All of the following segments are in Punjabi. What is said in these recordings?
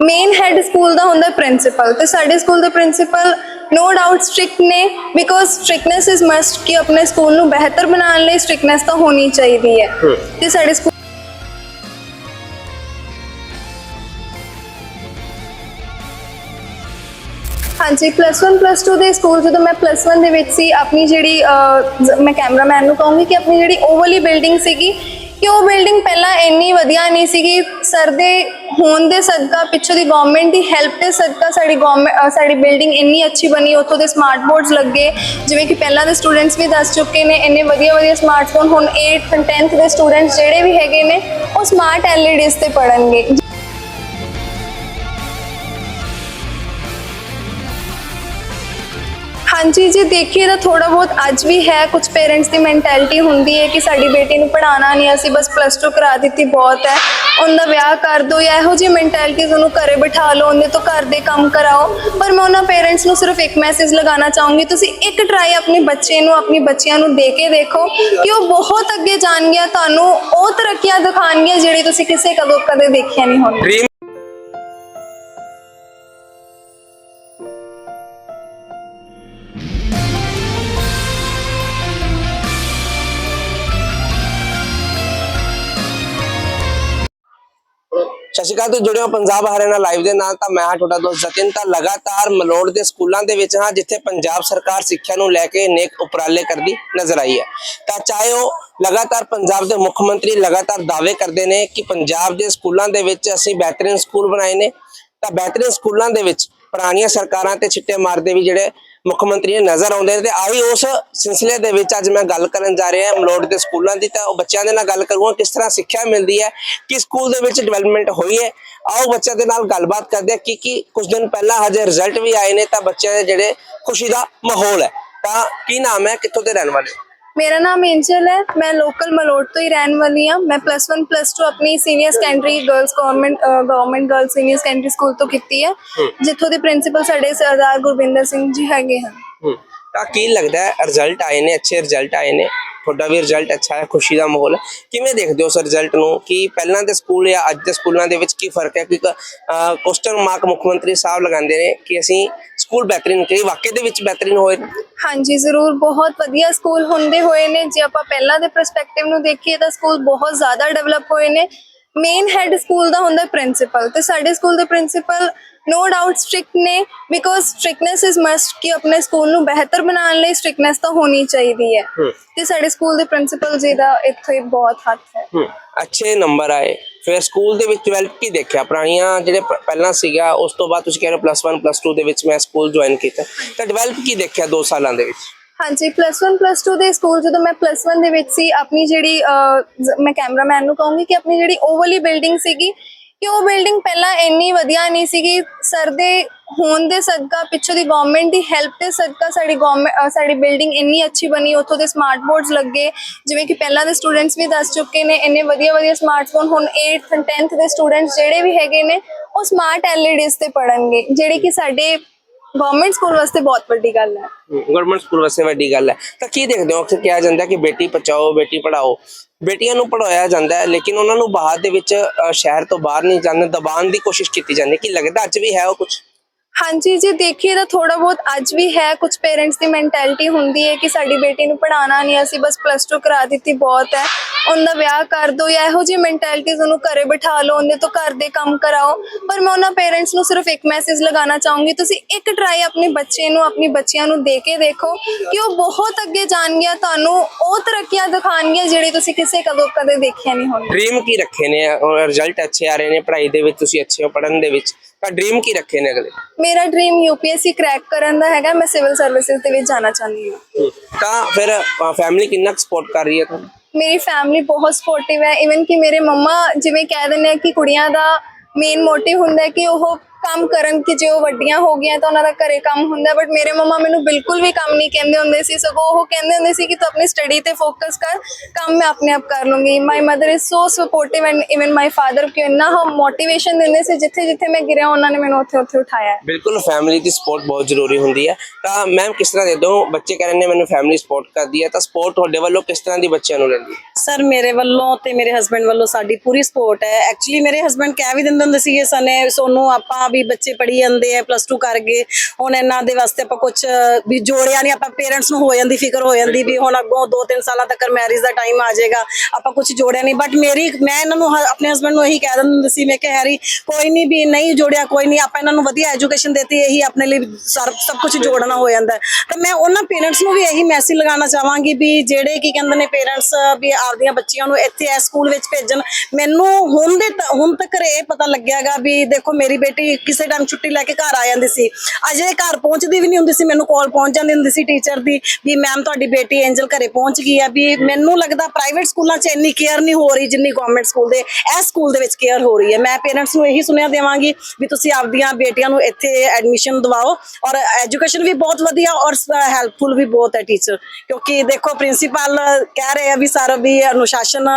ਮੇਨ ਹੈਡ ਸਕੂਲ ਦਾ ਹੁੰਦਾ ਪ੍ਰਿੰਸੀਪਲ ਤੇ ਸਾਡੇ ਸਕੂਲ ਦੇ ਪ੍ਰਿੰਸੀਪਲ ਨੋ ਡਾਊਟ ਸਟ੍ਰਿਕਟ ਨੇ ਬਿਕੋਜ਼ ਸਟ੍ਰਿਕਨੈਸ ਇਜ਼ ਮਸਟ ਕਿ ਆਪਣੇ ਸਕੂਲ ਨੂੰ ਬਿਹਤਰ ਬਣਾਉਣ ਲਈ ਸਟ੍ਰਿਕਨੈਸ ਤਾਂ ਹੋਣੀ ਚਾਹੀਦੀ ਹੈ। ਤੇ ਸਾਡੇ ਸਕੂਲ ਹਾਂਜੀ ਪਲੱਸ 1 ਪਲੱਸ 2 ਦੇ ਸਕੂਲ ਜਦੋਂ ਮੈਂ ਪਲੱਸ 1 ਦੇ ਵਿੱਚ ਸੀ ਆਪਣੀ ਜਿਹੜੀ ਮੈਂ ਕੈਮਰਾਮੈਨ ਨੂੰ ਕਹੂੰਗੀ ਕਿ ਆਪਣੀ ਜਿਹੜੀ ਉਹ ਵਾਲੀ ਬਿਲਡਿੰਗ ਸੀਗੀ ਕਿ ਉਹ ਬਿਲਡਿੰਗ ਪਹਿਲਾਂ ਇੰਨੀ ਵਧੀਆ ਨਹੀਂ ਸੀਗੀ। ਸਰ ਦੇ ਹੋਣ ਦੇ ਸਦਕਾ, ਪਿੱਛੋਂ ਦੀ ਗਵਰਨਮੈਂਟ ਦੀ ਹੈਲਪ ਦੇ ਸਦਕਾ ਸਾਡੀ ਗਵਰਨਮੈਂਟ ਸਾਡੀ ਬਿਲਡਿੰਗ ਇੰਨੀ ਅੱਛੀ ਬਣੀ, ਉੱਥੋਂ ਦੇ ਸਮਾਰਟ ਬੋਰਡਸ ਲੱਗੇ। ਜਿਵੇਂ ਕਿ ਪਹਿਲਾਂ ਦੇ ਸਟੂਡੈਂਟਸ ਵੀ ਦੱਸ ਚੁੱਕੇ ਨੇ, ਇੰਨੇ ਵਧੀਆ ਵਧੀਆ ਸਮਾਰਟਫੋਨ ਹੁਣ 8th 10th ਦੇ ਸਟੂਡੈਂਟਸ ਜਿਹੜੇ ਵੀ ਹੈਗੇ ਨੇ, ਉਹ ਸਮਾਰਟ ਐਲਈਡੀਜ਼ ਤੇ ਪੜਨਗੇ ਹਾਂਜੀ ਜੇ, ਦੇਖੀਏ ਤਾਂ ਥੋੜਾ ਬਹੁਤ ਅੱਜ ਵੀ ਹੈ। ਕੁਝ ਪੇਰੈਂਟਸ ਦੀ ਮੈਂਟੈਲਿਟੀ ਹੁੰਦੀ ਹੈ ਕਿ ਸਾਡੀ ਬੇਟੀ ਨੂੰ ਪੜਾਉਣਾ ਨਹੀਂ, ਅਸੀਂ ਬਸ ਪਲੱਸ 2 ਕਰਾ ਦਿੱਤੀ, ਬਹੁਤ ਹੈ। ਉਹਦਾ ਵਿਆਹ ਕਰ ਦਿਓ ਜਾਂ ਇਹੋ ਜਿਹੀ ਮੈਂਟੈਲਿਟੀਜ਼ ਉਹਨੂੰ ਘਰੇ ਬਿਠਾ ਲਓ ਉਹਦੇ ਤੋਂ ਘਰ ਦੇ ਕੰਮ ਕਰਾਓ। ਪਰ ਮੈਂ ਉਹਨਾਂ ਪੇਰੈਂਟਸ ਨੂੰ ਸਿਰਫ ਇੱਕ ਮੈਸੇਜ ਲਗਾਉਣਾ ਚਾਹੂੰਗੀ, ਤੁਸੀਂ ਇੱਕ ਟਰਾਈ ਆਪਣੇ ਬੱਚੇ ਨੂੰ, ਆਪਣੀ ਬੱਚਿਆਂ ਨੂੰ ਦੇ ਕੇ ਦੇਖੋ ਕਿ ਉਹ ਬਹੁਤ ਅੱਗੇ ਜਾਣਗੀਆਂ, ਤੁਹਾਨੂੰ ਉਹ ਤਰੱਕੀਆਂ ਦਿਖਾਣਗੀਆਂ ਜਿਹੜੀ ਤੁਸੀਂ ਕਿਸੇ ਕਦੋਂ ਕਦੇ ਦੇਖਿਆ ਨਹੀਂ ਹੋਣੀ ਸ਼੍ਰੀ ਅਕਾਲ ਜੁੜੇ ਹੋ ਪੰਜਾਬ ਹਰਿਆਣਾ ਲਾਈਵ ਦੇ ਨਾਲ ਤਾਂ ਮੈਂ ਹਾਂ ਤੁਹਾਡਾ ਦੋਸਤ ਜਤਿਨ, ਤਾਂ ਲਗਾਤਾਰ ਮਲੋੜ ਦੇ ਸਕੂਲਾਂ ਦੇ ਵਿੱਚ ਹਾਂ, ਜਿੱਥੇ ਪੰਜਾਬ ਸਰਕਾਰ ਸਿੱਖਿਆ ਨੂੰ ਲੈ ਕੇ ਨੇਕ ਉਪਰਾਲੇ ਕਰਦੀ ਨਜ਼ਰ ਆਈ ਹੈ। ਤਾਂ ਚਾਹੇ ਉਹ ਲਗਾਤਾਰ ਪੰਜਾਬ ਦੇ ਮੁੱਖ ਮੰਤਰੀ ਲਗਾਤਾਰ ਦਾਅਵੇ ਕਰਦੇ ਨੇ ਕਿ ਪੰਜਾਬ ਦੇ ਸਕੂਲਾਂ ਦੇ ਵਿੱਚ ਅਸੀਂ ਬਿਹਤਰੀਨ ਸਕੂਲ ਬਣਾਏ ਨੇ, ਤਾਂ ਬਿਹਤਰੀਨ ਸਕੂਲਾਂ ਦੇ ਵਿੱਚ ਪੁਰਾਣੀਆਂ ਸਰਕਾਰਾਂ ਤੇ ਛਿੱਟੇ ਮਾਰਦੇ ਵੀ ਜਿਹੜੇ ਮੁੱਖ ਮੰਤਰੀ ਨਜ਼ਰ ਆਉਂਦੇ ਨੇ ਤੇ ਆਹੀ ਉਸ ਸਿਲਸਿਲੇ ਦੇ ਵਿੱਚ ਅੱਜ ਮੈਂ ਗੱਲ ਕਰਨ ਜਾ ਰਿਹਾ ਹਾਂ ਮਲੋੜ ਦੇ ਸਕੂਲਾਂ ਦੀ, ਤਾਂ ਉਹ ਬੱਚਿਆਂ ਦੇ ਨਾਲ ਗੱਲ ਕਰੂੰਗਾ ਕਿਸ ਤਰ੍ਹਾਂ ਸਿੱਖਿਆ ਮਿਲਦੀ ਹੈ ਕਿ ਸਕੂਲ ਦੇ ਵਿੱਚ ਡਿਵੈਲਪਮੈਂਟ ਹੋਈ ਹੈ। ਆਓ ਬੱਚਿਆਂ ਦੇ ਨਾਲ ਗੱਲਬਾਤ ਕਰਦੇ ਹਾਂ ਕਿ ਕੀ ਕੁਝ ਦਿਨ ਪਹਿਲਾਂ ਹਜੇ ਰਿਜ਼ਲਟ ਵੀ ਆਏ ਨੇ, ਤਾਂ ਬੱਚਿਆਂ ਦੇ ਜਿਹੜੇ ਖੁਸ਼ੀ ਦਾ ਮਾਹੌਲ ਹੈ। ਤਾਂ ਕੀ ਨਾਮ ਹੈ, ਕਿੱਥੋਂ ਦੇ ਰਹਿਣ ਵਾਲੇ ਮੇਰਾ ਨਾਮ ਏਂਜਲ ਹੈ ਮੈਂ ਲੋਕਲ ਮਲੋਟ ਤੋਂ ਹੀ ਰਹਿਣ ਵਾਲੀ ਹਾਂ। ਮੈਂ ਪਲੱਸ 1 ਪਲੱਸ 2 ਆਪਣੀ senior secondary girls government government girl senior secondary school ਤੋਂ ਕੀਤੀ ਹੈ। ਜਿੱਥੋਂ ਦੇ ਪ੍ਰਿੰਸੀਪਲ ਸਾਡੇ ਸਰਦਾਰ ਗੁਰਵਿੰਦਰ ਸਿੰਘ ਜੀ ਹੈਗੇ ਹਨ। ਤਾਂ ਕੀ ਲੱਗਦਾ ਹੈ ਰਿਜ਼ਲਟ ਆਏ ਨੇ ਅੱਛੇ ਰਿਜ਼ਲਟ ਆਏ ਨੇ? ਤੁਹਾਡਾ ਵੀ ਰਿਜ਼ਲਟ ਅੱਛਾ ਹੈ ਖੁਸ਼ੀ ਦਾ ਮਾਹੌਲ ਕਿਵੇਂ ਦੇਖਦੇ ਹੋ ਉਸ ਰਿਜ਼ਲਟ ਨੂੰ? ਕਿ ਪਹਿਲਾਂ ਦੇ ਸਕੂਲ ਜਾਂ ਅੱਜ ਦੇ ਸਕੂਲਾਂ ਦੇ ਵਿੱਚ ਕੀ ਫ਼ਰਕ ਹੈ? ਕਿਉਂਕਿ ਕੁਐਸਚਨ ਮਾਰਕ ਮੁੱਖ ਮੰਤਰੀ ਸਾਹਿਬ ਲਗਾਉਂਦੇ ਨੇ ਕਿ ਅਸੀਂ ਸਕੂਲ ਬਿਹਤਰੀਨ ਕਰੀ ਵਾਕਈ ਦੇ ਵਿੱਚ ਬਿਹਤਰੀਨ ਹੋਏ? ਨੇ? ਹਾਂਜੀ, ਜ਼ਰੂਰ। ਬਹੁਤ ਵਧੀਆ ਸਕੂਲ ਹੁੰਦੇ ਹੋਏ ਨੇ। ਜੇ ਆਪਾਂ ਪਹਿਲਾਂ ਦੇ ਪਰਸਪੈਕਟਿਵ ਨੂੰ ਦੇਖੀਏ ਤਾਂ ਸਕੂਲ ਬਹੁਤ ਜ਼ਿਆਦਾ ਡਿਵੈਲਪ ਹੋਏ ਨੇ। ਮੇਨ ਹੈਡ ਸਕੂਲ ਦਾ ਹੁੰਦਾ ਪ੍ਰਿੰਸੀਪਲ ਤੇ ਸਾਡੇ ਸਕੂਲ ਦੇ ਪ੍ਰਿੰਸੀਪਲ ਨੋ ਡਾਊਟ ਸਟ੍ਰਿਕਟ ਨੇ ਬਿਕੋਜ਼ ਸਟ੍ਰਿਕਨੈਸ ਇਜ਼ ਮਸਟ ਕਿ ਆਪਣੇ ਸਕੂਲ ਨੂੰ ਬਿਹਤਰ ਬਣਾਉਣ ਲਈ ਸਟ੍ਰਿਕਨੈਸ ਤਾਂ ਹੋਣੀ ਚਾਹੀਦੀ ਹੈ। ਤੇ ਸਾਡੇ ਸਕੂਲ ਦੇ ਪ੍ਰਿੰਸੀਪਲ ਜੀ ਦਾ ਇੱਥੇ ਬਹੁਤ ਹੱਥ ਹੈ ਅੱਛੇ ਨੰਬਰ ਆਏ ਫਿਰ ਸਕੂਲ ਦੇ ਵਿੱਚ ਡਿਵੈਲਪ ਕੀ ਦੇਖਿਆ ਪੁਰਾਣੀਆਂ ਜਿਹੜੇ ਪਹਿਲਾਂ ਸੀਗਾ ਉਸ ਤੋਂ ਬਾਅਦ ਤੁਸੀਂ ਕਹਿ ਰਹੇ ਪਲੱਸ 1 ਪਲੱਸ 2 ਦੇ ਵਿੱਚ ਮੈਂ ਸਕੂਲ ਜੁਆਇਨ ਕੀਤਾ ਤਾਂ ਡਿਵੈਲਪ ਕੀ ਦੇਖਿਆ 2 ਸਾਲਾਂ ਦੇ ਵਿੱਚ ਹਾਂਜੀ ਪਲੱਸ 1 ਪਲੱਸ 2 ਦੇ ਸਕੂਲ ਜਦੋਂ ਮੈਂ ਪਲੱਸ 1 ਦੇ ਵਿੱਚ ਸੀ ਆਪਣੀ ਜਿਹੜੀ ਮੈਂ ਕੈਮਰਾਮੈਨ ਨੂੰ ਕਹੂੰਗੀ ਕਿ ਆਪਣੀ ਜਿਹੜੀ ਉਹ ਵਾਲੀ ਬਿਲਡਿੰਗ ਸੀਗੀ ਕਿ ਉਹ ਬਿਲਡਿੰਗ ਪਹਿਲਾਂ ਇੰਨੀ ਵਧੀਆ ਨਹੀਂ ਸੀਗੀ। ਸਰ ਦੇ ਹੋਣ ਦੇ ਸਦਕਾ ਪਿੱਛੋਂ ਦੀ ਗਵਰਨਮੈਂਟ ਦੀ ਹੈਲਪ 'ਤੇ ਸਦਕਾ ਸਾਡੀ ਗਵਰਨਮੈਂਟ ਸਾਡੀ ਬਿਲਡਿੰਗ ਇੰਨੀ ਅੱਛੀ ਬਣੀ, ਉੱਥੋਂ ਦੇ ਸਮਾਰਟ ਬੋਰਡਸ ਲੱਗੇ। ਜਿਵੇਂ ਕਿ ਪਹਿਲਾਂ ਦੇ ਸਟੂਡੈਂਟਸ ਵੀ ਦੱਸ ਚੁੱਕੇ ਨੇ, ਇੰਨੇ ਵਧੀਆ ਵਧੀਆ ਸਮਾਰਟਫੋਨ ਹੁਣ 8th 10th ਦੇ ਸਟੂਡੈਂਟਸ ਜਿਹੜੇ ਵੀ ਹੈਗੇ ਨੇ, ਉਹ ਸਮਾਰਟ ਐਲਈਡੀਜ਼ ਤੇ ਪੜਨਗੇ ਜਿਹੜੇ ਕਿ ਸਾਡੇ ਗਵਰਨਮੈਂਟ ਸਕੂਲ ਵਾਸਤੇ ਬਹੁਤ ਵੱਡੀ ਗੱਲ ਹੈ। ਗਵਰਨਮੈਂਟ ਸਕੂਲ ਵਾਸਤੇ ਵੱਡੀ ਗੱਲ ਹੈ। ਤਾਂ ਕੀ ਦੇਖਦੇ ਹੋ ਅਕਸਰ ਕਿਹਾ ਜਾਂਦਾ ਕਿ ਬੇਟੀ ਬਚਾਓ ਬੇਟੀ ਪੜਾਓ ਬੇਟੀਆਂ ਨੂੰ ਪੜਾਇਆ ਜਾਂਦਾ ਹੈ ਲੇਕਿਨ ਉਹਨਾਂ ਨੂੰ ਬਾਹਰ ਦੇ ਵਿੱਚ ਅ, ਸ਼ਹਿਰ ਤੋਂ ਬਾਹਰ ਨਹੀਂ ਜਾਣ ਦਬਾਉਣ ਦੀ ਕੋਸ਼ਿਸ਼ ਕੀਤੀ ਜਾਂਦੀ ਹੈ। ਕੀ ਲੱਗਦਾ ਅੱਜ ਵੀ ਹੈ ਉਹ ਕੁਝ ਹਾਂਜੀ ਜੇ, ਦੇਖੀਏ ਤਾਂ ਥੋੜਾ ਬਹੁਤ ਅੱਜ ਵੀ ਹੈ। ਕੁਝ ਪੇਰੈਂਟਸ ਦੀ ਮੈਂਟੈਲਿਟੀ ਹੁੰਦੀ ਹੈ ਕਿ ਸਾਡੀ ਬੇਟੀ ਨੂੰ ਪੜਾਉਣਾ ਨਹੀਂ, ਅਸੀਂ ਬਸ ਪਲੱਸ 2 ਕਰਾ ਦਿੱਤੀ, ਬਹੁਤ ਹੈ। ਉਹਦਾ ਵਿਆਹ ਕਰ ਦਿਓ ਜਾਂ ਇਹੋ ਜਿਹੀ ਮੈਂਟੈਲਿਟੀਜ਼ ਉਹਨੂੰ ਘਰੇ ਬਿਠਾ ਲਓ, ਉਹਦੇ ਤੋਂ ਘਰ ਦੇ ਕੰਮ ਕਰਾਓ। ਪਰ ਮੈਂ ਉਹਨਾਂ ਪੇਰੈਂਟਸ ਨੂੰ ਸਿਰਫ ਇੱਕ ਮੈਸੇਜ ਲਗਾਉਣਾ ਚਾਹੂੰਗੀ, ਤੁਸੀਂ ਇੱਕ ਟਰਾਈ ਆਪਣੇ ਬੱਚੇ ਨੂੰ, ਆਪਣੀ ਬੱਚਿਆਂ ਨੂੰ ਦੇ ਕੇ ਦੇਖੋ ਕਿ ਉਹ ਬਹੁਤ ਅੱਗੇ ਜਾਣਗੀਆਂ, ਤੁਹਾਨੂੰ ਉਹ ਤਰੱਕੀਆਂ ਦਿਖਾਣਗੀਆਂ ਜਿਹੜੀ ਤੁਸੀਂ ਕਿਸੇ ਕਦੋਂ ਕਦੇ ਦੇਖਿਆ ਨਹੀਂ ਹੋਣੀ ਡ੍ਰੀਮ ਕੀ ਰੱਖੇ ਨੇ? ਰਿਜ਼ਲਟ ਅੱਛੇ ਆ ਰਹੇ ਨੇ ਪੜ੍ਹਾਈ ਦੇ ਵਿੱਚ, ਤੁਸੀਂ ਅੱਛੇ ਹੋ ਪੜ੍ਹਨ ਦੇ ਵਿੱਚ। ਤਾਂ ਡ੍ਰੀਮ ਕੀ ਰੱਖੇ ਨੇ ਅਗਲੇ? ਮੇਰਾ ਡ੍ਰੀਮ ਯੂਪੀਐਸਸੀ ਕ੍ਰੈਕ ਕਰਨ ਦਾ ਹੈਗਾ ਮੈਂ ਸਿਵਲ ਸਰਵਿਸਿਜ਼ ਦੇ ਵਿੱਚ ਜਾਣਾ ਚਾਹੁੰਦੀ ਹਾਂ। ਤਾਂ ਫਿਰ ਫੈਮਿਲੀ ਕਿੰਨਾ ਸਪੋਰਟ ਕਰ ਰਹੀ ਹੈ ਤੁਹਾਨੂੰ? ਮੇਰੀ ਫੈਮਿਲੀ ਬਹੁਤ ਸਪੋਰਟਿਵ ਹੈ। ਇਵਨ ਕਿ ਮੇਰੇ ਮੰਮਾ ਜਿਵੇਂ ਕਹਿ ਦਿੰਦੇ ਆ ਕਿ ਕੁੜੀਆਂ ਦਾ ਮੇਨ ਮੋਟਿਵ ਹੁੰਦਾ ਹੈ ਕਿ ਉਹ ਕੰਮ ਕਰਨ ਕਿ ਜੇ ਉਹ ਵੱਡੀਆਂ ਹੋ ਗਈਆਂ ਤਾਂ ਉਹਨਾਂ ਦਾ ਘਰੇ ਕੰਮ ਹੁੰਦਾ ਬਟ ਮੇਰੇ ਮੰਮਾ ਮੈਨੂੰ ਬਿਲਕੁਲ ਵੀ ਕੰਮ ਨਹੀਂ ਕਹਿੰਦੇ ਹੁੰਦੇ ਸੀ। ਸਗੋਂ ਉਹ ਕਹਿੰਦੇ ਹੁੰਦੇ ਸੀ ਕਿ ਤੂੰ ਆਪਣੀ ਸਟੱਡੀ ਤੇ ਫੋਕਸ ਕਰ, ਕੰਮ ਮੈਂ ਆਪਣੇ ਆਪ ਕਰ ਲੂੰਗੀ। My mother is so sportive and even my father ਕਿ ਇੰਨਾ ਮੋਟੀਵੇਸ਼ਨ ਦਿੰਦੇ ਸੀ ਜਿੱਥੇ ਜਿੱਥੇ ਮੈਂ ਗਿਰਿਆ, ਉਹਨਾਂ ਨੇ ਮੈਨੂੰ ਉੱਥੇ ਉੱਥੇ ਉਠਾਇਆ। ਬਿਲਕੁਲ ਫੈਮਿਲੀ ਦੀ ਸਪੋਰਟ ਬਹੁਤ ਜ਼ਰੂਰੀ ਹੁੰਦੀ ਹੈ ਤਾਂ ਮੈਮ ਕਿਸ ਤਰ੍ਹਾਂ ਦੇ ਦੋ? ਬੱਚੇ ਕਹਿ ਰਹੇ ਮੈਨੂੰ ਫੈਮਿਲੀ ਸਪੋਰਟ ਕਰਦੀ ਹੈ ਤਾਂ ਸਪੋਰਟ ਤੁਹਾਡੇ ਵੱਲੋਂ ਕਿਸ ਤਰ੍ਹਾਂ ਦੀ ਬੱਚਿਆਂ ਨੂੰ ਲੈਂਦੀ ਹੈ ਸਰ, ਮੇਰੇ ਵੱਲੋਂ ਤੇ ਮੇਰੇ ਹਸਬੰਡ ਵੱਲੋਂ ਸਾਡੀ ਪੂਰੀ ਸਪੋਰਟ ਹੈ। ਐਕਚੁਅਲੀ ਮੇਰੇ ਹਸਬੰਡ ਕਹਿ ਵੀ ਦਿੰਦੇ ਹੁੰਦੇ ਸੀਗੇ ਸਨੇ ਸੋਨੂੰ, ਆਪਾਂ ਵੀ ਬੱਚੇ ਪੜ੍ਹੀ ਜਾਂਦੇ ਆ ਪਲੱਸ 2 ਕਰ ਗਏ। ਹੁਣ ਇਹਨਾਂ ਦੇ ਵਾਸਤੇ ਆਪਾਂ ਕੁਝ ਵੀ ਜੋੜਿਆ ਨਹੀਂ ਆਪਾਂ ਪੇਰੈਂਟਸ ਨੂੰ ਹੋ ਜਾਂਦੀ, ਫਿਕਰ ਹੋ ਜਾਂਦੀ ਵੀ ਹੁਣ ਅੱਗੋਂ 2-3 ਸਾਲਾਂ ਤੱਕ ਮੈਰਿਜ ਦਾ ਟਾਈਮ ਆ ਜਾਏਗਾ, ਆਪਾਂ ਕੁਝ ਜੋੜਿਆ ਨਹੀਂ ਬਟ ਮੇਰੀ, ਮੈਂ ਇਹਨਾਂ ਨੂੰ ਹ- ਆਪਣੇ ਹਸਬੰਡ ਨੂੰ ਇਹੀ ਕਹਿ ਦਿੰਦੀ ਹੁੰਦੀ ਸੀ, ਮੈਂ ਕਿ ਹੈਰੀ, ਕੋਈ ਨਹੀਂ ਵੀ ਨਹੀਂ ਜੋੜਿਆ, ਕੋਈ ਨਹੀਂ ਆਪਾਂ ਇਹਨਾਂ ਨੂੰ ਵਧੀਆ ਐਜੂਕੇਸ਼ਨ ਦਿੱਤੀ, ਇਹੀ ਆਪਣੇ ਲਈ ਸਰ- ਸਭ ਕੁਝ ਜੋੜਨਾ ਹੋ ਜਾਂਦਾ ਤਾਂ ਮੈਂ ਉਹਨਾਂ ਪੇਰੈਂਟਸ ਨੂੰ ਵੀ ਇਹੀ ਮੈਸੇਜ ਲਗਾਉਣਾ ਚਾਹਾਂਗੀ ਵੀ ਜਿਹੜੇ ਕੀ ਕਹਿੰਦੇ ਨੇ ਪੇਰੈਂਟਸ ਵੀ ਆਪਦੀਆਂ ਬੱਚੀਆਂ ਨੂੰ ਇੱਥੇ ਇਸ ਸਕੂਲ ਵਿੱਚ ਭੇਜਣ। ਮੈਨੂੰ ਹੁਣ ਦੇ ਹੁਣ ਤੱਕ ਇਹ ਪਤਾ ਲੱਗਿਆਗਾ ਵੀ ਦੇਖੋ ਮੇਰੀ ਬੇਟੀ ਕਿਸੇ ਟਾਈਮ ਛੁੱਟੀ ਲੈ ਕੇ ਘਰ ਆ ਜਾਂਦੀ ਸੀ। ਅਜੇ ਘਰ ਪਹੁੰਚਦੀ ਵੀ ਨਹੀਂ ਹੁੰਦੀ ਸੀ, ਮੈਨੂੰ ਕਾਲ ਪਹੁੰਚ ਜਾਂਦੀ ਹੁੰਦੀ ਸੀ ਟੀਚਰ ਦੀ ਵੀ ਮੈਮ ਤੁਹਾਡੀ ਬੇਟੀ ਐਂਜਲ ਘਰੇ ਪਹੁੰਚ ਗਈ ਆ ਵੀ ਮੈਨੂੰ ਲੱਗਦਾ ਪ੍ਰਾਈਵੇਟ ਸਕੂਲਾਂ 'ਚ ਇੰਨੀ ਕੇਅਰ ਨਹੀਂ ਹੋ ਰਹੀ ਜਿੰਨੀ ਗਵਰਨਮੈਂਟ ਸਕੂਲ ਦੇ। ਇਸ ਸਕੂਲ ਦੇ ਵਿੱਚ ਕੇਅਰ ਹੋ ਰਹੀ ਹੈ। ਮੈਂ ਪੇਰੈਂਟਸ ਨੂੰ ਇਹੀ ਸੁਨੇਹਾ ਦੇਵਾਂਗੀ ਵੀ ਤੁਸੀਂ ਆਪਦੀਆਂ ਬੇਟੀਆਂ ਨੂੰ ਇੱਥੇ ਐਡਮਿਸ਼ਨ ਦਿਵਾਓ ਔਰ ਐਜੂਕੇਸ਼ਨ ਵੀ ਬਹੁਤ ਵਧੀਆ ਔਰ ਹੈਲਪਫੁਲ ਵੀ ਬਹੁਤ ਹੈ ਟੀਚਰ ਕਿਉਂਕਿ ਦੇਖੋ ਪ੍ਰਿੰਸੀਪਲ ਕਹਿ ਰਹੇ ਆ ਵੀ ਸਰ ਵੀ ਅਨੁਸ਼ਾਸਨ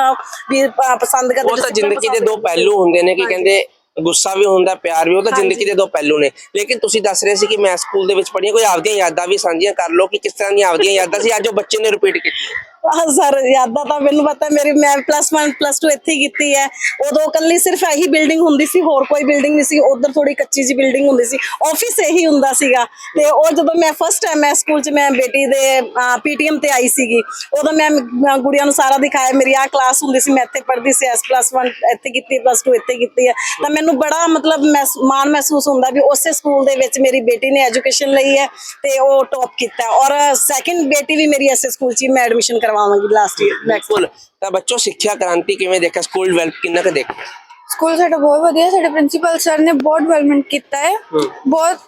ਵੀ ਪਸੰਦ ਕਰਦੇ ਉਹ ਤਾਂ ਜ਼ਿੰਦਗੀ ਦੇ ਦੋ ਪਹਿਲੂ ਹੁੰਦੇ ਨੇ ਕਿ ਕਹਿੰਦੇ ਗੁੱਸਾ ਵੀ ਹੁੰਦਾ ਪਿਆਰ ਵੀ ਉਹ ਤਾਂ ਜ਼ਿੰਦਗੀ ਦੇ ਦੋ ਪਹਿਲੂ ਨੇ। ਲੇਕਿਨ ਤੁਸੀਂ ਦੱਸ ਰਹੇ ਸੀ ਕਿ ਮੈਂ ਸਕੂਲ ਦੇ ਵਿੱਚ ਪੜ੍ਹੀ ਹਾਂ, ਕੋਈ ਆਪਦੀਆਂ ਯਾਦਾਂ ਵੀ ਸਾਂਝੀਆਂ ਕਰ ਲਓ ਕਿ ਕਿਸ ਤਰ੍ਹਾਂ ਦੀਆਂ ਆਪਦੀਆਂ ਯਾਦਾਂ ਸੀ ਅੱਜ ਉਹ ਬੱਚੇ ਨੇ ਰਿਪੀਟ ਕੀਤੀ। ਸਰ, ਯਾਦਾਂ ਤਾਂ ਮੈਨੂੰ ਪਤਾ, ਮੇਰੀ ਮੈਂ ਪਲੱਸ 1 ਪਲੱਸ 2 ਇੱਥੇ ਹੀ ਕੀਤੀ ਹੈ। ਉਦੋਂ ਇਕੱਲੀ ਸਿਰਫ ਇਹੀ ਬਿਲਡਿੰਗ ਹੁੰਦੀ ਸੀ, ਹੋਰ ਕੋਈ ਬਿਲਡਿੰਗ ਨਹੀਂ ਸੀ, ਉਧਰ ਥੋੜੀ ਕੱਚੀ ਜੀ ਬਿਲਡਿੰਗ ਹੁੰਦੀ ਸੀ। ਆਫਿਸ ਇਹੀ ਹੁੰਦਾ ਸੀਗਾ। ਤੇ ਉਹ ਜਦੋਂ ਮੈਂ ਫਸਟ ਟਾਈਮ ਮੈਂ ਸਕੂਲ 'ਚ ਮੈਂ ਬੇਟੀ ਦੇ ਪੀਟੀਐਮ ਤੇ ਆਈ ਸੀਗੀ। ਉਦੋਂ ਮੈਂ ਗੁੜੀਆਂ ਨੂੰ ਸਾਰਾ ਦਿਖਾਇਆ, ਮੇਰੀ ਆ ਕਲਾਸ ਹੁੰਦੀ ਸੀ, ਮੈਂ ਇੱਥੇ ਪੜ੍ਹਦੀ ਸੀ ਐਸ ਪਲੱਸ 1 ਇੱਥੇ ਕੀਤੀ ਪਲੱਸ 2 ਇੱਥੇ ਕੀਤੀ ਹੈ। ਤਾਂ ਮੈਨੂੰ ਬੜਾ ਮਤਲਬ ਮਹਿਸ- ਮਾਣ ਮਹਿਸੂਸ ਹੁੰਦਾ ਵੀ ਉਸੇ ਸਕੂਲ ਦੇ ਵਿੱਚ ਮੇਰੀ ਬੇਟੀ ਨੇ ਐਜੂਕੇਸ਼ਨ ਲਈ ਹੈ ਤੇ ਉਹ ਟੌਪ ਕੀਤਾ। ਔਰ ਸੈਕਿੰਡ ਬੇਟੀ ਵੀ ਮੇਰੀ ਐਸੇ ਸਕੂਲ 'ਚ ਹੀ ਮੈਂ ਐਡਮਿਸ਼ਨ ਕਰਵਾ ਕਰਵਾਵਾਂਗੀ ਲਾਸਟ ਈਅਰ ਨੈਕਸਟ ਬਿਲਕੁਲ। ਤਾਂ ਬੱਚੋ ਸਿੱਖਿਆ ਕ੍ਰਾਂਤੀ ਕਿਵੇਂ ਦੇਖਿਆ? ਸਕੂਲ ਡਿਵੈਲਪ ਕਿੰਨਾ ਕੁ ਦੇਖਿਆ ਸਕੂਲ ਸਾਡਾ ਬਹੁਤ ਵਧੀਆ ਸਾਡੇ ਪ੍ਰਿੰਸੀਪਲ ਸਰ ਨੇ ਬਹੁਤ ਡਿਵੈਲਪਮੈਂਟ ਕੀਤਾ ਹੈ। ਬਹੁਤ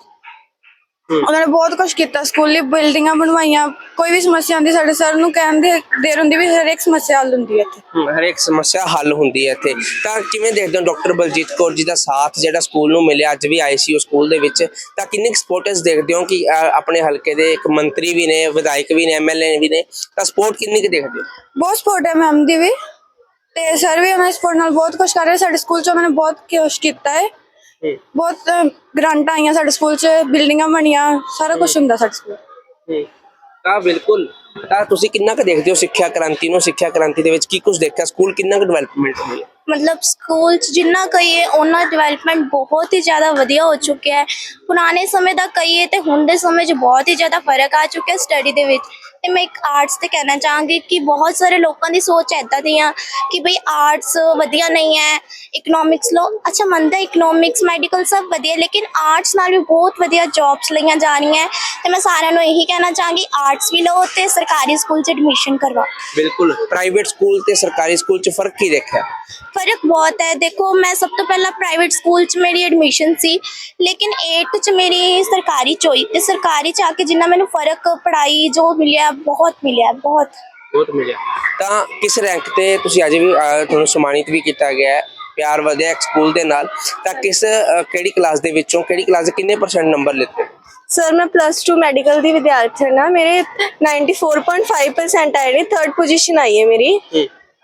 ਉਹਨਾਂ ਨੇ ਬਹੁਤ ਕੁਝ ਕੀਤਾ ਸਕੂਲ ਲਈ ਬਿਲਡਿੰਗਾਂ ਬਣਵਾਈਆਂ ਕੋਈ ਵੀ ਸਮੱਸਿਆ ਆਉਂਦੀ ਸਾਡੇ ਸਰ ਨੂੰ ਕਹਿਣ ਦੇ ਦੇਰ ਹੁੰਦੀ ਵੀ ਹਰ ਇੱਕ ਸਮੱਸਿਆ ਹੱਲ ਹੁੰਦੀ ਹੈ ਇੱਥੇ। ਹਮ, ਹਰ ਇੱਕ ਸਮੱਸਿਆ ਹੱਲ ਹੁੰਦੀ ਹੈ ਇੱਥੇ। ਤਾਂ ਕਿਵੇਂ ਦੇਖਦੇ ਹੋ ਡਾਕਟਰ ਬਲਜੀਤ ਕੌਰ ਜੀ ਦਾ ਸਾਥ ਜਿਹੜਾ ਸਕੂਲ ਨੂੰ ਮਿਲਿਆ ਅੱਜ ਵੀ ਉਹ ਸਕੂਲ ਦੇ ਵਿੱਚ ਤਾਂ ਕਿੰਨੀ ਸਪੋਰਟਸ ਦੇਖਦੇ ਹੋ ਕਿ ਅਹ, ਆਪਣੇ ਹਲਕੇ ਦੇ ਇੱਕ ਮੰਤਰੀ ਵੀ ਨੇ ਵਿਧਾਇਕ ਵੀ ਨੇ ਐਮਐਲਏ ਵੀ ਨੇ ਤਾਂ ਸਪੋਰਟ ਕਿੰਨੀ ਕੁ ਦੇਖਦੇ ਹੋ? ਬਹੁਤ ਸਪੋਰਟ ਹੈ ਮੈਮ ਦੀ ਵੀ। ਤੇ ਸਰ ਵੀ ਉਹਨਾਂ ਸਪੋਰਟ ਨਾਲ ਬਹੁਤ ਕੁਝ ਕਰ ਰਹੇ ਸਾਡੇ ਸਕੂਲ 'ਚ ਉਹਨਾਂ ਨੇ ਬਹੁਤ ਕੁਝ ਕੀਤਾ ਹੈ। ਬਹੁਤ ਗ੍ਰਾਂਟਾਂ ਆਈਆਂ ਸਾਡੇ ਸਕੂਲ 'ਚ ਬਿਲਡਿੰਗਾਂ ਬਣੀਆਂ ਸਾਰਾ ਕੁਝ ਹੁੰਦਾ ਸਾਡੇ ਸਕੂਲ। ਤਾਂ ਬਿਲਕੁਲ ਤਾਂ ਤੁਸੀਂ ਕਿੰਨਾ ਕੁ ਦੇਖਦੇ ਹੋ ਸਿੱਖਿਆ ਕ੍ਰਾਂਤੀ ਨੂੰ? ਸਿੱਖਿਆ ਕ੍ਰਾਂਤੀ ਦੇ ਵਿੱਚ ਕੀ ਕੁਝ ਦੇਖਿਆ? ਸਕੂਲ ਕਿੰਨਾ ਕੁ ਡਿਵੈਲਪਮੈਂਟ ਹੋਈ ਹੈ ਮਤਲਬ ਸਕੂਲ 'ਚ ਜਿੰਨਾ ਕਹੀਏ ਉਹਨਾਂ ਡਿਵੈਲਪਮੈਂਟ ਬਹੁਤ ਹੀ ਜ਼ਿਆਦਾ ਵਧੀਆ ਹੋ ਚੁੱਕਿਆ ਹੈ। ਪੁਰਾਣੇ ਸਮੇਂ ਦਾ ਕਹੀਏ ਤੇ ਹੁਣ ਦੇ ਸਮੇਂ 'ਚ ਬਹੁਤ ਹੀ ਜ਼ਿਆਦਾ ਫ਼ਰਕ ਆ ਚੁੱਕਿਆ ਸਟੱਡੀ ਦੇ ਵਿੱਚ। ਤੇ ਮੈਂ ਇੱਕ ਆਰਟਸ ਤੇ ਕਹਿਣਾ ਚਾਹਾਂਗੀ ਕਿ ਬਹੁਤ ਸਾਰੇ ਲੋਕਾਂ ਦੀ ਸੋਚ ਐਦਾਂ ਦੀ ਆ ਕਿ ਬਈ ਆਰਟਸ ਵਧੀਆ ਨਹੀਂ ਹੈ ਇਕਨੋਮਿਕਸ ਲੋ ਅੱਛਾ ਮੰਨਦਾ ਇਕਨੋਮਿਕਸ ਮੈਡੀਕਲ ਸਭ ਵਧੀਆ ਲੇਕਿਨ ਆਰਟਸ ਨਾਲ ਵੀ ਬਹੁਤ ਵਧੀਆ ਜੌਬਸ ਲਈਆਂ ਜਾ ਰਹੀਆਂ। ਤੇ ਮੈਂ ਸਾਰਿਆਂ ਨੂੰ ਇਹੀ ਕਹਿਣਾ ਚਾਹਾਂਗੀ ਆਰਟਸ ਵੀ ਲਓ ਤੇ ਸਰਕਾਰੀ ਸਕੂਲ 'ਚ ਐਡਮਿਸ਼ਨ ਕਰਵਾਓ। ਬਿਲਕੁਲ ਪ੍ਰਾਈਵੇਟ ਸਕੂਲ ਤੇ ਸਰਕਾਰੀ ਸਕੂਲ 'ਚ ਫ਼ਰਕ ਕੀ ਦੇਖਿਆ? ਫ਼ਰਕ ਬਹੁਤ ਹੈ। ਦੇਖੋ ਮੈਂ ਸਭ ਤੋਂ ਪਹਿਲਾਂ ਪ੍ਰਾਈਵੇਟ ਸਕੂਲ 'ਚ ਮੇਰੀ ਐਡਮਿਸ਼ਨ ਸੀ ਲੇਕਿਨ 8th 'ਚ ਮੇਰੀ ਸਰਕਾਰੀ 'ਚ ਹੋਈ। ਤੇ ਸਰਕਾਰੀ 'ਚ ਆ ਕੇ ਜਿੰਨਾ ਮੈਨੂੰ ਫ਼ਰਕ ਪੜਾਈ ਜੋ ਮਿਲਿਆ ਬਹੁਤ ਮਿਲਿਆ ਬਹੁਤ। ਬਹੁਤ ਮਿਲਿਆ। ਤਾਂ ਕਿਸ ਰੈਂਕ ਤੇ ਤੁਸੀਂ ਅੱਜ ਵੀ ਅਹ, ਤੁਹਾਨੂੰ ਸਨਮਾਨਿਤ ਵੀ ਕੀਤਾ ਗਿਆ ਹੈ ਪਿਆਰ ਵਧਿਆ ਇੱਕ ਸਕੂਲ ਦੇ ਨਾਲ ਤਾਂ ਕਿਸ ਅਹ, ਕਿਹੜੀ ਕਲਾਸ ਦੇ ਵਿੱਚੋਂ ਕਿਹੜੀ ਕਲਾਸ ਦੇ ਕਿੰਨੇ ਪਰਸੈਂਟ ਨੰਬਰ ਲਿੱਤੇ? ਸਰ ਮੈਂ ਪਲੱਸ 2 ਮੈਡੀਕਲ ਦੀ ਵਿਦਿਆਰਥਣ ਹਾਂ ਮੇਰੇ 94.5% ਆਏ ਨੇ ਥਰਡ ਪੋਜੀਸ਼ਨ ਆਈ ਹੈ ਮੇਰੀ।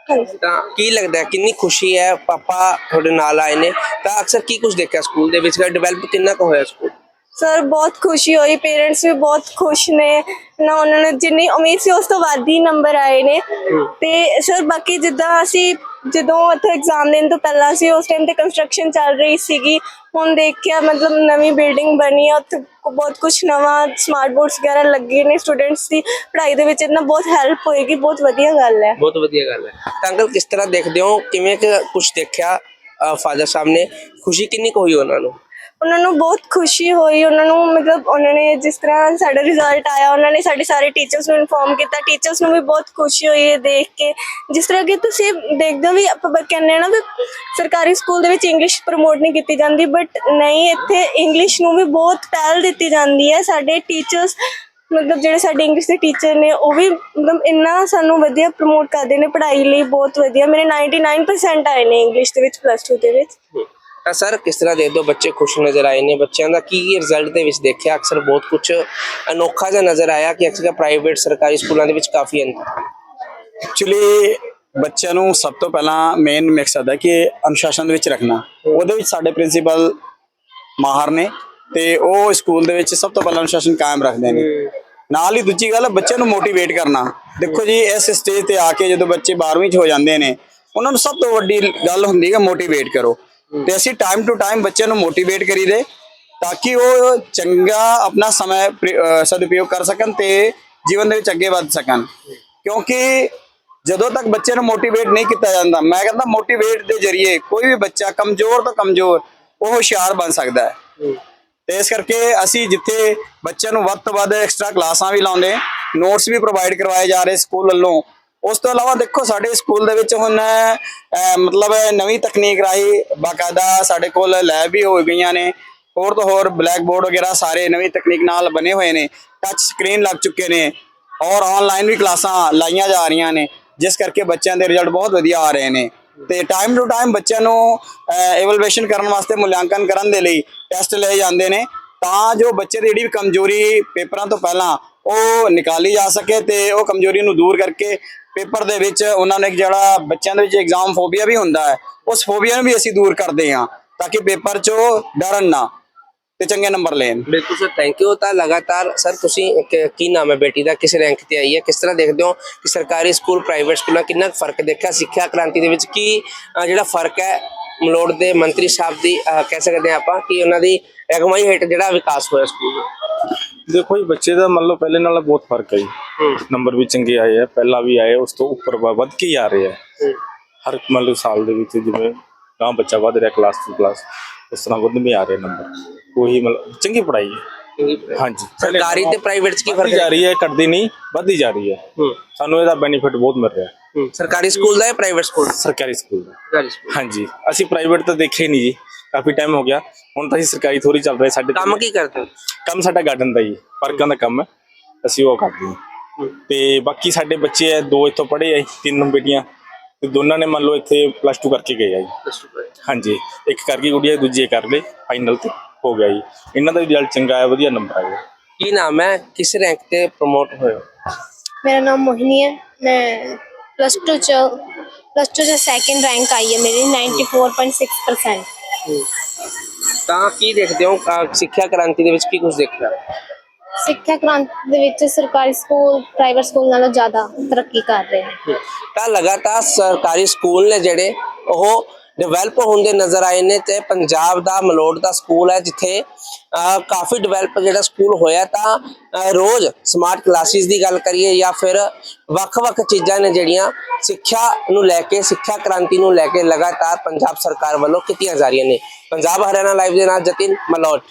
ਹਾਂਜੀ। ਤਾਂ ਕੀ ਲੱਗਦਾ ਹੈ ਕਿੰਨੀ ਖੁਸ਼ੀ ਹੈ ਪਾਪਾ ਤੁਹਾਡੇ ਨਾਲ ਆਏ ਨੇ ਤਾਂ ਅਕਸਰ ਕੀ ਕੁਝ ਦੇਖਿਆ ਸਕੂਲ ਦੇ ਵਿੱਚ ਡਿਵੈਲਪ ਕਿੰਨਾ ਕੁ ਹੋਇਆ ਸਕੂਲ? ਸਰ, ਬਹੁਤ ਖੁਸ਼ੀ ਹੋਈ ਪੇਰੈਂਟਸ ਵੀ ਬਹੁਤ ਖੁਸ਼ ਨੇ। ਨਾ ਉਹਨਾਂ ਨੂੰ ਜਿੰਨੀ ਉਮੀਦ ਸੀ, ਉਸ ਤੋਂ ਵੱਧ ਹੀ ਨੰਬਰ ਆਏ ਨੇ। ਤੇ ਸਰ, ਬਾਕੀ ਜਿੱਦਾਂ ਅਸੀਂ ਜਦੋਂ ਉੱਥੇ ਐਗਜ਼ਾਮ ਦੇਣ ਤੋਂ ਪਹਿਲਾਂ ਸੀ, ਉਸ ਟਾਈਮ ਤੇ ਕੰਸਟਰਕਸ਼ਨ ਚੱਲ ਰਹੀ ਸੀਗੀ। ਹੁਣ ਦੇਖਿਆ, ਮਤਲਬ ਨਵੀਂ ਬਿਲਡਿੰਗ ਬਣੀ ਹੈ ਉੱਥੇ ਬਹੁਤ ਕੁਝ ਨਵਾਂ ਸਮਾਰਟ ਬੋਰਡਸ ਵਗੈਰਾ ਲੱਗੇ ਨੇ ਸਟੂਡੈਂਟਸ ਦੀ। ਪੜ੍ਹਾਈ ਦੇ ਵਿੱਚ ਇਹਨਾਂ ਬਹੁਤ ਹੈਲਪ ਹੋਏਗੀ, ਬਹੁਤ ਵਧੀਆ ਗੱਲ ਹੈ। ਬਹੁਤ ਵਧੀਆ ਗੱਲ ਹੈ। ਤਾਂ ਅੰਕਲ, ਕਿਸ ਤਰ੍ਹਾਂ ਦੇਖਦੇ ਹੋ? ਕਿਵੇਂ ਕਿ ਕੁਝ ਦੇਖਿਆ ਫਾਦਰ ਸਾਹਿਬ ਨੇ? ਖੁਸ਼ੀ ਕਿੰਨੀ ਕੁ ਹੋਈ ਉਹਨਾਂ ਨੂੰ? ਉਹਨਾਂ ਨੂੰ ਬਹੁਤ ਖੁਸ਼ੀ ਹੋਈ, ਉਹਨਾਂ ਨੂੰ ਮਤਲਬ ਉਹਨਾਂ ਨੇ ਜਿਸ ਤਰ੍ਹਾਂ ਸਾਡਾ ਰਿਜ਼ਲਟ ਆਇਆ, ਉਹਨਾਂ ਨੇ ਸਾਡੇ ਸਾਰੇ ਟੀਚਰਸ ਨੂੰ ਇਨਫੋਰਮ ਕੀਤਾ ਟੀਚਰਸ ਨੂੰ ਵੀ ਬਹੁਤ ਖੁਸ਼ੀ ਹੋਈ ਇਹ ਦੇਖ ਕੇ। ਜਿਸ ਤਰ੍ਹਾਂ ਕਿ ਤੁਸੀਂ ਦੇਖਦੇ ਹੋ ਵੀ ਆਪਾਂ ਕਹਿੰਦੇ ਆ ਨਾ ਵੀ ਸਰਕਾਰੀ ਸਕੂਲ ਦੇ ਵਿੱਚ ਇੰਗਲਿਸ਼ ਪ੍ਰਮੋਟ ਨਹੀਂ ਕੀਤੀ ਜਾਂਦੀ ਬਟ ਨਹੀਂ, ਇੱਥੇ ਇੰਗਲਿਸ਼ ਨੂੰ ਵੀ ਬਹੁਤ ਪਹਿਲ ਦਿੱਤੀ ਜਾਂਦੀ ਹੈ। ਸਾਡੇ ਟੀਚਰਸ ਮਤਲਬ ਜਿਹੜੇ ਸਾਡੇ ਇੰਗਲਿਸ਼ ਦੇ ਟੀਚਰ ਨੇ, ਉਹ ਵੀ ਮਤਲਬ ਇੰਨਾ ਸਾਨੂੰ ਵਧੀਆ ਪ੍ਰਮੋਟ ਕਰਦੇ ਨੇ ਪੜ੍ਹਾਈ ਲਈ, ਬਹੁਤ ਵਧੀਆ। ਮੇਰੇ 99% ਆਏ ਨੇ ਇੰਗਲਿਸ਼ ਦੇ ਵਿੱਚ ਪਲੱਸ 2 ਦੇ ਵਿੱਚ। ਤਾਂ ਸਰ, ਕਿਸ ਤਰ੍ਹਾਂ ਦੇਖਦੇ ਹੋ ਬੱਚੇ ਖੁਸ਼ ਨਜ਼ਰ ਆਏ ਨੇ? ਬੱਚਿਆਂ ਦਾ ਕੀ ਰਿਜ਼ਲਟ ਦੇ ਵਿੱਚ ਦੇਖਿਆ? ਅਕਸਰ ਬਹੁਤ ਕੁਝ ਅਨੋਖਾ ਜਿਹਾ ਨਜ਼ਰ ਆਇਆ ਕਿ ਅਕਸਰ ਪ੍ਰਾਈਵੇਟ ਸਰਕਾਰੀ ਸਕੂਲਾਂ ਦੇ ਵਿੱਚ ਕਾਫੀ ਅੰਤਰ। ਐਕਚੁਅਲੀ ਬੱਚਿਆਂ ਨੂੰ ਸਭ ਤੋਂ ਪਹਿਲਾਂ ਮੇਨ ਮਕਸਦ ਹੈ ਕਿ ਅਨੁਸ਼ਾਸਨ ਦੇ ਵਿੱਚ ਰੱਖਣਾ। ਉਹਦੇ ਵਿੱਚ ਸਾਡੇ ਪ੍ਰਿੰਸੀਪਲ ਮਾਹਰ ਨੇ ਤੇ ਉਹ ਸਕੂਲ ਦੇ ਵਿੱਚ ਸਭ ਤੋਂ ਪਹਿਲਾਂ ਅਨੁਸ਼ਾਸਨ ਕਾਇਮ ਰੱਖਦੇ ਨੇ। ਨਾਲ ਹੀ ਦੂਜੀ ਗੱਲ, ਬੱਚਿਆਂ ਨੂੰ ਮੋਟੀਵੇਟ ਕਰਨਾ। ਦੇਖੋ ਜੀ, ਇਸ ਸਟੇਜ ਤੇ ਆ ਕੇ ਜਦੋਂ ਬੱਚੇ 12ਵੀਂ ਚ ਹੋ ਜਾਂਦੇ ਨੇ, ਉਹਨਾਂ ਨੂੰ ਸਭ ਤੋਂ ਵੱਡੀ ਗੱਲ ਹੁੰਦੀ ਹੈ ਮੋਟੀਵੇਟ ਕਰੋ। ਤੇ ਅਸੀਂ ਟਾਈਮ ਟੂ ਟਾਈਮ ਬੱਚਿਆਂ ਨੂੰ ਮੋਟੀਵੇਟ ਕਰੀਦੇ ਤਾਂ ਕਿ ਉਹ ਚੰਗਾ ਆਪਣਾ ਸਮਾਂ ਪ੍ਰ- ਸਦੁਪਯੋਗ ਕਰ ਸਕਣ ਤੇ ਜੀਵਨ ਦੇ ਵਿੱਚ ਅੱਗੇ ਵੱਧ ਸਕਣ। ਕਿਉਂਕਿ ਜਦੋਂ ਤੱਕ ਬੱਚੇ ਨੂੰ ਮੋਟੀਵੇਟ ਨਹੀਂ ਕੀਤਾ ਜਾਂਦਾ, ਮੈਂ ਕਹਿੰਦਾ ਮੋਟੀਵੇਟ ਦੇ ਜ਼ਰੀਏ ਕੋਈ ਵੀ ਬੱਚਾ ਕਮਜ਼ੋਰ ਤੋਂ ਕਮਜ਼ੋਰ, ਉਹ ਹੁਸ਼ਿਆਰ ਬਣ ਸਕਦਾ ਹੈ। ਤੇ ਇਸ ਕਰਕੇ ਅਸੀਂ ਜਿੱਥੇ ਬੱਚਿਆਂ ਨੂੰ ਵੱਧ ਤੋਂ ਵੱਧ ਐਕਸਟਰਾ ਕਲਾਸਾਂ ਵੀ ਲਾਉਂਦੇ ਨੋਟਸ ਵੀ ਪ੍ਰੋਵਾਈਡ ਕਰਵਾਏ ਜਾ ਰਹੇ ਸਕੂਲ ਵੱਲੋਂ ਉਸ ਤੋਂ ਇਲਾਵਾ ਦੇਖੋ ਸਾਡੇ ਸਕੂਲ ਦੇ ਵਿੱਚ ਹੁਣ ਮਤਲਬ ਨਵੀਂ ਤਕਨੀਕ ਰਾਹੀਂ ਬਾਕਾਇਦਾ ਸਾਡੇ ਕੋਲ ਲੈਬ ਵੀ ਹੋ ਗਈਆਂ ਨੇ। ਹੋਰ ਤੋਂ ਹੋਰ ਬਲੈਕ ਬੋਰਡ ਵਗੈਰਾ ਸਾਰੇ ਨਵੀਂ ਤਕਨੀਕ ਨਾਲ ਬਣੇ ਹੋਏ ਨੇ। ਟੱਚ ਸਕਰੀਨ ਲੱਗ ਚੁੱਕੇ ਨੇ ਔਰ ਆਨਲਾਈਨ ਵੀ ਕਲਾਸਾਂ ਲਾਈਆਂ ਜਾ ਰਹੀਆਂ ਨੇ, ਜਿਸ ਕਰਕੇ ਬੱਚਿਆਂ ਦੇ ਰਿਜ਼ਲਟ ਬਹੁਤ ਵਧੀਆ ਆ ਰਹੇ ਨੇ। ਤੇ ਟਾਈਮ ਟੂ ਟਾਈਮ ਬੱਚਿਆਂ ਨੂੰ ਇਵੈਲੂਏਸ਼ਨ ਕਰਨ ਵਾਸਤੇ ਮੁਲਾਂਕਣ ਕਰਨ ਦੇ ਲਈ ਟੈਸਟ ਲਏ ਜਾਂਦੇ ਨੇ ਤਾਂ ਜੋ ਬੱਚੇ ਦੀ ਜਿਹੜੀ ਵੀ ਕਮਜ਼ੋਰੀ ਪੇਪਰਾਂ ਤੋਂ ਪਹਿਲਾਂ ਉਹ ਨਿਕਾਲੀ ਜਾ ਸਕੇ ਤੇ ਉਹ ਕਮਜ਼ੋਰੀ ਨੂੰ ਦੂਰ ਕਰਕੇ ਪੇਪਰ ਦੇ ਵਿੱਚ ਉਹਨਾਂ ਨੂੰ ਜਿਹੜਾ ਬੱਚਿਆਂ ਦੇ ਵਿੱਚ ਐਗਜ਼ਾਮ ਫੋਬੀਆ ਵੀ ਹੁੰਦਾ ਹੈ, ਉਸ ਫੋਬੀਆ ਨੂੰ ਵੀ ਅਸੀਂ ਦੂਰ ਕਰਦੇ ਹਾਂ ਤਾਂ ਕਿ ਪੇਪਰ 'ਚ ਉਹ ਡਰਨ ਨਾ, ਤੇ ਚੰਗੇ ਨੰਬਰ ਲੈਣ। ਬਿਲਕੁਲ ਸਰ ਥੈਂਕ ਯੂ ਤਾਂ ਲਗਾਤਾਰ ਸਰ, ਤੁਸੀਂ ਇੱਕ- ਕੀ ਨਾਮ ਹੈ ਬੇਟੀ ਦਾ, ਕਿਸ ਰੈਂਕ ਤੇ ਆਈ ਹੈ, ਕਿਸ ਤਰ੍ਹਾਂ ਦੇਖਦੇ ਹੋ ਕਿ ਸਰਕਾਰੀ ਸਕੂਲ ਪ੍ਰਾਈਵੇਟ ਸਕੂਲਾਂ ਕਿੰਨਾ ਕੁ ਫ਼ਰਕ ਦੇਖਿਆ ਸਿੱਖਿਆ ਕ੍ਰਾਂਤੀ ਦੇ ਵਿੱਚ? ਕੀ ਜਿਹੜਾ ਫ਼ਰਕ ਹੈ ਮਲੋੜ ਦੇ ਮੰਤਰੀ ਸਾਹਿਬ ਦੀ ਕਹਿ ਸਕਦੇ ਹਾਂ ਆਪਾਂ ਕਿ ਉਹਨਾਂ ਦੀ ਅਗਵਾਈ ਹੇਠ ਜਿਹੜਾ ਵਿਕਾਸ ਹੋਇਆ ਸਕੂਲ ਦਾ? ਦੇਖੋ ਜੀ ਬੱਚੇ ਦਾ ਮੰਨ ਲਓ ਪਹਿਲੇ ਨਾਲ ਬਹੁਤ ਫ਼ਰਕ ਹੈ ਜੀ। ਨੰਬਰ ਵੀ ਚੰਗੇ ਆਏ ਆ ਪਹਿਲਾਂ ਵੀ ਆਏ ਉਸ ਤੋਂ ਉੱਪਰ ਵੱਧ ਕੇ ਹੀ ਆ ਰਹੇ ਆ। ਹਰ ਮੰਨ ਲਓ ਸਾਲ ਦੇ ਵਿੱਚ ਜਿਵੇਂ ਗਾਂ ਬੱਚਾ ਵੱਧ ਰਿਹਾ ਕਲਾਸ ਟੂ ਕਲਾਸ ਉਸ ਤਰ੍ਹਾਂ ਵੱਧ ਵੀ ਆ ਰਹੇ ਨੰਬਰ। ਉਹੀ ਮਤਲਬ ਚੰਗੀ ਪੜ੍ਹਾਈ ਹੈ। ਹਾਂਜੀ। ਸਰਕਾਰੀ ਤੇ ਪ੍ਰਾਈਵੇਟ ਚ ਕੀ ਫ਼ਰਕ ਜਾ ਹੈ ਰਹੀ ਹੈ ਘਟਦੀ ਨਹੀਂ ਵੱਧਦੀ ਜਾ ਰਹੀ ਹੈ। ਹੂੰ। ਸਾਨੂੰ ਇਹਦਾ ਬੈਨੀਫਿਟ ਬਹੁਤ ਮਿਲ ਰਿਹਾ। ਹੈ। ਹੂੰ। ਸਰਕਾਰੀ ਸਕੂਲ ਦਾ ਜਾਂ ਪ੍ਰਾਈਵੇਟ ਸਕੂਲ ਸਰਕਾਰੀ ਸਕੂਲ ਦਾ। ਸਰਕਾਰੀ ਸਕੂਲ ਹਾਂਜੀ। ਅਸੀਂ ਪ੍ਰਾਈਵੇਟ ਤਾਂ ਦੇਖਿਆ ਹੀ ਨਹੀਂ ਜੀ। ਕਾਫੀ ਟਾਈਮ ਹੋ ਗਿਆ। ਹੁਣ ਤਾਂ ਅਸੀਂ ਸਰਕਾਰੀ ਥੋੜੀ ਚੱਲ ਰਹੇ ਸਾਡੇ ਕੰਮ ਕੀ ਕਰਦੇ ਹੋ? ਕੰਮ ਸਾਡਾ ਗਾਰਡਨ ਦਾ ਹੀ ਪਾਰਕਾਂ ਦਾ ਕੰਮ ਹੈ। ਅਸੀਂ ਉਹ ਕਰਦੇ ਹਾਂ। ਤੇ ਬਾਕੀ ਸਾਡੇ ਬੱਚੇ ਆ ਦੋ ਇੱਥੋਂ ਪੜ੍ਹੇ ਜੀ, ਤਿੰਨ ਬੇਟੀਆਂ। ਤੇ ਦੋਨਾਂ ਨੇ ਮੰਨ ਲਓ ਇੱਥੇ ਪਲੱਸ 2 ਕਰਕੇ ਗਏ ਆ ਜੀ। ਹਾਂਜੀ ਇੱਕ ਕਰ ਗਈ ਗੁੜੀਆ ਦੂਜੀ ਕਰ ਲਈ ਫਾਈਨਲ ਤੇ ਹੋ ਗਿਆ ਜੀ। ਇਹਨਾਂ ਦਾ ਵੀ ਰਿਜ਼ਲਟ ਚੰਗਾ ਆਇਆ ਵਧੀਆ ਨੰਬਰ ਆਇਆ। ਕੀ ਨਾਮ ਹੈ? ਕਿਸ ਰੈਂਕ ਤੇ ਪ੍ਰਮੋਟ ਹੋਏ ਮੇਰਾ ਨਾਮ ਮੋਹਿਨੀ ਹੈ। ਮੈਂ ਪਲੱਸ 2 ਚ ਪਲੱਸ 2 ਚ ਸੈਕਿੰਡ ਰੈਂਕ ਆਈ ਹੈ ਮੇਰੀ 94.6% ਤਾਂ ਕੀ ਦੇਖਦੇ ਹੋ? ਸਿੱਖਿਆ ਕ੍ਰਾਂਤੀ ਦੇ ਵਿੱਚ ਕੀ ਕੁਝ ਦੇਖਿਆ ਸਿੱਖਿਆ ਕ੍ਰਾਂਤੀ ਦੇ ਵਿੱਚ ਸਰਕਾਰੀ ਸਕੂਲ ਪ੍ਰਾਈਵੇਟ ਸਕੂਲ ਨਾਲੋਂ ਜ਼ਿਆਦਾ ਤਰੱਕੀ ਕਰ ਰਹੇ ਨੇ। ਤਾਂ ਲਗਾਤਾਰ ਸਰਕਾਰੀ ਸਕੂਲ ਨੇ ਜਿਹੜੇ ਉਹ ਡਿਵੈਲਪ ਹੁੰਦੇ ਨਜ਼ਰ ਆਏ ਨੇ ਤੇ ਪੰਜਾਬ ਦਾ ਮਲੋਟ ਦਾ ਸਕੂਲ ਹੈ ਜਿੱਥੇ ਕਾਫੀ ਡਿਵੈਲਪ ਜਿਹੜਾ ਸਕੂਲ ਹੋਇਆ ਤਾਂ ਰੋਜ਼ ਸਮਾਰਟ ਕਲਾਸਿਸ ਦੀ ਗੱਲ ਕਰੀਏ ਜਾਂ ਫਿਰ ਵੱਖ-ਵੱਖ ਚੀਜ਼ਾਂ ਨੇ ਜਿਹੜੀਆਂ ਸਿੱਖਿਆ ਨੂੰ ਲੈ ਕੇ, ਸਿੱਖਿਆ ਕ੍ਰਾਂਤੀ ਨੂੰ ਲੈ ਕੇ ਲਗਾਤਾਰ ਪੰਜਾਬ ਸਰਕਾਰ ਵੱਲੋਂ ਕੀਤੀਆਂ ਜਾ ਰਹੀਆਂ ਨੇ। ਪੰਜਾਬ ਹਰਿਆਣਾ ਲਾਈਵ ਦੇ ਨਾਲ ਜਤਿਨ ਮਲੋਟ।